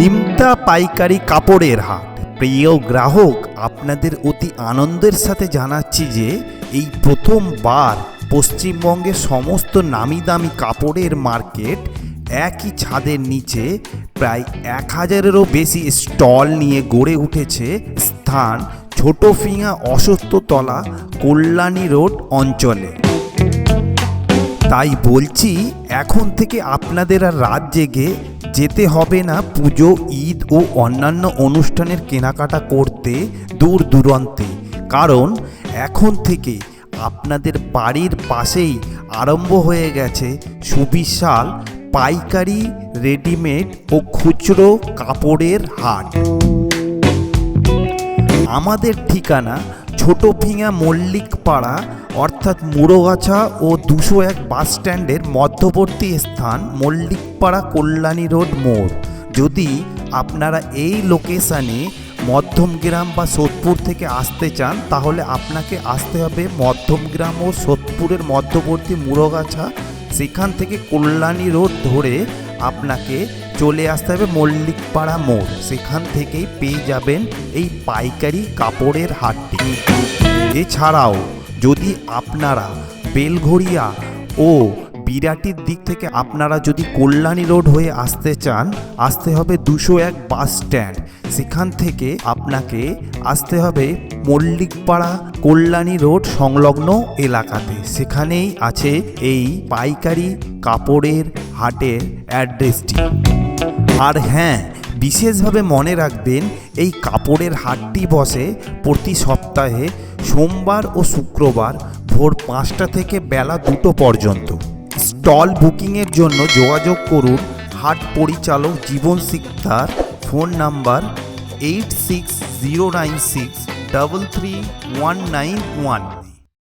নিমতা পাইকারি কাপড়ের হাট। প্রিয় গ্রাহক, আপনাদের অতি আনন্দের সাথে জানাচ্ছি যে, এই প্রথমবার পশ্চিমবঙ্গের সমস্ত নামি দামি কাপড়ের মার্কেট একই ছাদের নিচে প্রায় এক হাজারেরও বেশি স্টল নিয়ে গড়ে উঠেছে স্থান ছোট ফিঙা অসত্যতলা কল্যাণী রোড অঞ্চলে। তাই বলছি, এখন থেকে আপনাদের আর রাত জেগে যেতে হবে না পুজো, ঈদ ও অন্যান্য অনুষ্ঠানের কেনাকাটা করতে দূর দূরান্তে। কারণ এখন থেকে আপনাদের বাড়ির পাশেই আরম্ভ হয়ে গেছে সুবিশাল পাইকারি রেডিমেড ও খুচরো কাপড়ের হাট। আমাদের ঠিকানা ছোট ফিঙা মল্লিক পাড়া অর্থাৎ মুড়োগাছা ও দুশো এক বাস স্ট্যান্ডের মধ্যবর্তী স্থান মল্লিকপাড়া কল্যাণী রোড মোড়। যদি আপনারা এই লোকেশানে মধ্যমগ্রাম বা সোদপুর থেকে আসতে চান, তাহলে আপনাকে আসতে হবে মধ্যমগ্রাম ও সোদপুরের মধ্যবর্তী মুড়োগাছা। সেখান থেকে কল্যাণী রোড ধরে আপনাকে চলে আসতে হবে মল্লিকপাড়া মোড়। সেখান থেকেই পেয়ে যাবেন এই পাইকারি কাপড়ের হাটটি। এছাড়াও যদি আপনারা বেলঘড়িয়া ও বিরাটির দিক থেকে আপনারা যদি কল্যাণী রোড হয়ে আসতে চান, আসতে হবে দুশো এক বাস স্ট্যান্ড। সেখান থেকে আপনাকে আসতে হবে মল্লিকপাড়া কল্যাণী রোড সংলগ্ন এলাকাতে। সেখানেই আছে এই পাইকারি কাপড়ের হাটের অ্যাড্রেসটি। আর হ্যাঁ বিশেষভাবে মনে রাখবেন, এই কাপড়ের হাটটি বসে প্রতি সপ্তাহে সোমবার ও শুক্রবার ভোর পাঁচটা থেকে বেলা দুটো পর্যন্ত। স্টল বুকিংয়ের জন্য যোগাযোগ করুন হাট পরিচালক Jibon Sikdar, phone number eight six zero nine six double three one nine one.